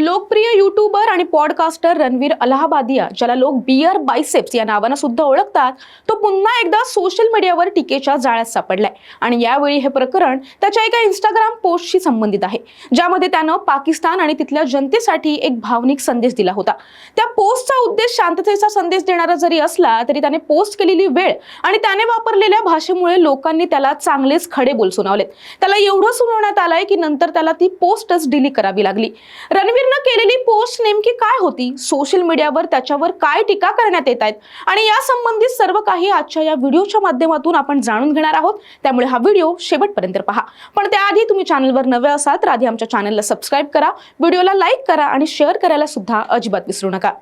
लोकप्रिय युट्यूबर आणि पॉडकास्टर रणवीर अलाहाबादिया ज्याला लोक बियर बायसेप्स या नावानं सुद्धा ओळखतात तो पुन्हा एकदा सोशल मीडियावर टीकेच्या जाळ्यात सापडलाय. आणि यावेळी हे प्रकरण त्याच्या एका इंस्टाग्राम पोस्टशी संबंधित आहे ज्यामध्ये त्यानं पाकिस्तान आणि तिथल्या जनतेसाठी एक भावनिक संदेश दिला होता. त्या पोस्टचा उद्देश शांततेचा संदेश देणारा जरी असला तरी त्याने पोस्ट केलेली वेळ आणि त्याने वापरलेल्या भाषेमुळे लोकांनी त्याला चांगलेच खडे बोल सुनावलेत त्याला एवढं सुनावण्यात आलंय की नंतर त्याला ती पोस्टच डिलीट करावी लागली. रणवीर रणवीरनं केलेली पोस्ट नेमकी काय होती? सोशल मीडियावर त्याच्यावर काय टीका करण्यात येत आहेत? आणि या संबंधित सर्व काही आजच्या या व्हिडिओच्या माध्यमातून आपण जाणून घेणार आहोत. त्यामुळे हा व्हिडिओ शेवटपर्यंत पहा. पण त्याआधी तुम्ही चॅनलवर नवे असाल तर आधी आमच्या चॅनलला सबस्क्राईब करा. व्हिडिओला लाईक करा आणि शेअर करायला सुद्धा अजिबात विसरू नका.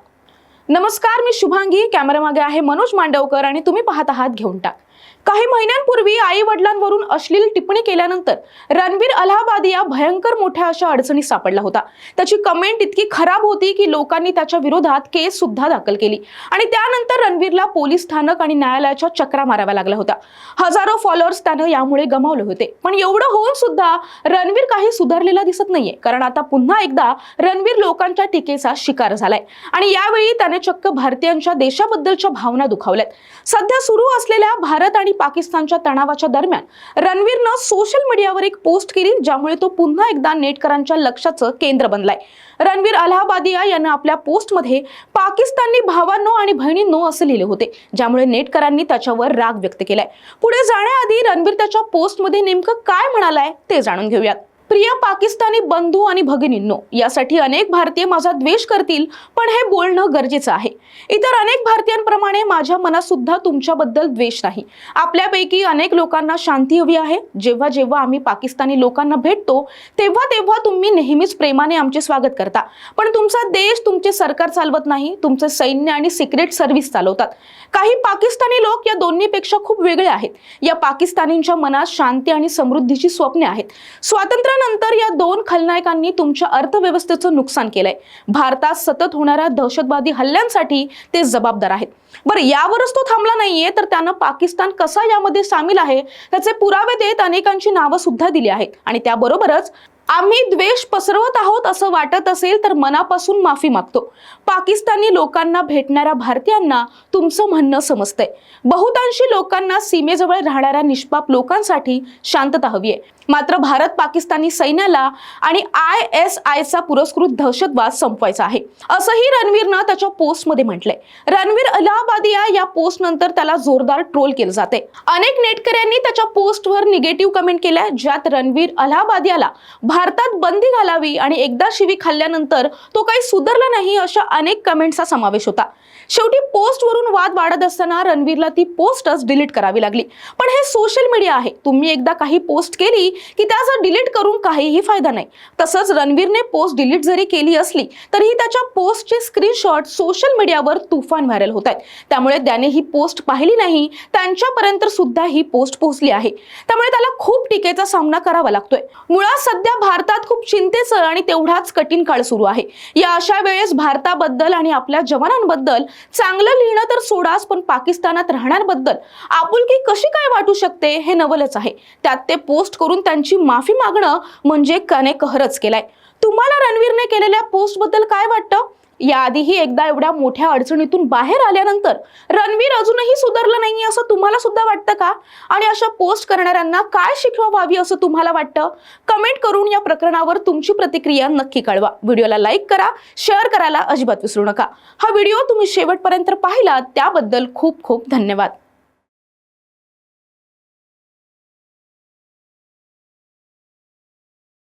नमस्कार मी शुभांगी. कॅमेरामागे आहे मनोज मांडवकर आणि तुम्ही पाहत आहात घेऊन टाक. काही महिन्यांपूर्वी आई वडिलांवरून अश्लील टिप्पणी केल्यानंतर रणवीर अलाहाबादिया भयंकर मोठ्या अशा अडचणीत सापडला होता. त्याची कमेंट इतकी खराब होती की लोकांनी त्याच्या विरोधात केस सुद्धा दाखल केली. आणि त्यानंतर रणवीरला पोलीस स्थानक आणि न्यायालयाच्या चक्रा माराव्या लागला होता हजारो फॉलोअर्स त्यानं यामुळे गमावले होते. पण एवढं होऊन सुद्धा रणवीर काही सुधारलेला दिसत नाहीये. कारण आता पुन्हा एकदा रणवीर लोकांच्या टीकेचा शिकार झालाय. आणि यावेळी त्याने चक्क भारतीयांच्या देशाबद्दलच्या भावना दुखावल्यात. सध्या सुरू असलेल्या भारत भारत आणि पाकिस्तानच्या तणावाच्या दरम्यान रणवीरनं सोशल मीडियावर एक पोस्ट केली ज्यामुळे तो पुन्हा एकदा नेटकरांच्या लक्षाचं केंद्र बनलाय. रणवीर अलाहाबादिया यानं आपल्या पोस्टमध्ये पाकिस्तानी भावांनो आणि बहिणींनो असं लिहिले होते ज्यामुळे नेटकरांनी त्याच्यावर राग व्यक्त केलाय. पुढे जाण्याआधी रणवीर त्याच्या पोस्टमध्ये नेमकं काय म्हणालाय ते जाणून घेऊयात. प्रिय पाकिस्तानी बंधू आणि भगिनींनो यासाठी अनेक भारतीय माझा द्वेष करतील पण हे बोलणं गरजेचं आहे. इतर अनेक भारतीयांप्रमाणे माझ्या मनात सुद्धा तुमच्याबद्दल द्वेष नाही. आपल्यापैकी अनेक लोकांना शांती हवी आहे. जेव्हा जेव्हा आम्ही पाकिस्तानी लोकांना भेटतो तेव्हा तेव्हा तुम्ही नेहमीच प्रेमाने आमचे स्वागत करता. पण तुमचा देश तुमचे सरकार चालवत नाही तुमचं सैन्य आणि सिक्रेट सर्व्हिस चालवतात. काही पाकिस्तानी लोक या दोन्हीपेक्षा खूप वेगळे आहेत. या पाकिस्तानींच्या मनात शांती आणि समृद्धीची स्वप्ने आहेत. स्वातंत्र्य त्यानंतर या दोन खलनायकांनी तुमच्या अर्थव्यवस्थेचं नुकसान केलंय. भारतात सतत होणाऱ्या दहशतवादी हल्ल्यांसाठी ते जबाबदार आहेत. बरं यावरच तो थांबला नाहीये तर त्यानं पाकिस्तान कसा यामध्ये सामील आहे? त्याचे पुरावे देत अनेकांची नावं सुद्धा दिली आहेत. आणि त्याबरोबरच आम्ही द्वेष पसरवत आहोत असं वाटत असेल तर मनापासून माफी मागतो. पाकिस्तानी लोकांना भेटणाऱ्या भारतीयांना तुमचं म्हणणं समजतंय. बहुतांशी लोकांना सीमेजवळ राहणाऱ्या निष्पाप लोकांसाठी शांतता हवी आहे. मात्र भारत पाकिस्तानी सैन्याला आणि आय एस आयचा पुरस्कृत दहशतवाद संपवायचा आहे. असंही रणवीरनं त्याच्या पोस्टमध्ये म्हटलंय. रणवीर अलाहाबादिया या पोस्ट नंतर त्याला जोरदार ट्रोल केलं जाते अनेक नेटकऱ्यांनी त्याच्या पोस्टवर निगेटिव्ह कमेंट केल्या ज्यात रणवीर अलाहाबादियाला भारतात बंदी घालावी आणि एकदा शिवी खाल्ल्यानंतर तो काही सुधारला नाही अशा अनेक कमेंटचा समावेश होता. शेवटी पोस्टवरून वाद वाढत असताना रणवीरला ती पोस्टच डिलीट करावी लागली. पण हे सोशल मीडिया आहे. तुम्ही एकदा काही पोस्ट केली की त्याचा डिलीट करून काहीही फायदा नाही. तसंच रणवीरने पोस्ट डिलीट जरी केली असली तरीही त्याच्या पोस्टचे स्क्रीनशॉट सोशल मीडियावर तुफान व्हायरल होत आहेत. त्यामुळे त्याने ही पोस्ट पाहिली नाही त्यांच्यापर्यंत सुद्धा ही पोस्ट पोहोचली आहे. त्यामुळे त्याला खूप टीकेचा सामना करावा लागतोय. मुळात सध्या भारतात खूप चिंतेचं आणि तेवढाच कठीण काळ सुरू आहे. या अशा वेळेस भारताबद्दल आणि आपल्या जवानांबद्दल चांगलं लिहिणं तर सोडाच पण पाकिस्तानात राहण्याबद्दल आपुलकी कशी काय वाटू शकते हे नवलच आहे. त्यात ते पोस्ट करून त्यांची माफी मागणं म्हणजे कने कहरच केलाय. तुम्हाला रणवीरने केलेल्या पोस्टबद्दल काय वाटतं? याआधीही एकदा एवढ्या मोठ्या अडचणीतून बाहेर आल्यानंतर रणवीर अजूनही सुधारलं नाही असं तुम्हाला सुद्धा वाटतं का? आणि अशा पोस्ट करणाऱ्यांना काय शिकवा व्हावी असं तुम्हाला वाटतं? कमेंट करून या प्रकरणावर तुमची प्रतिक्रिया नक्की कळवा. व्हिडिओला लाईक करा शेअर करायला अजिबात विसरू नका. हा व्हिडिओ तुम्ही शेवटपर्यंत पाहिला त्याबद्दल खूप खूप धन्यवाद.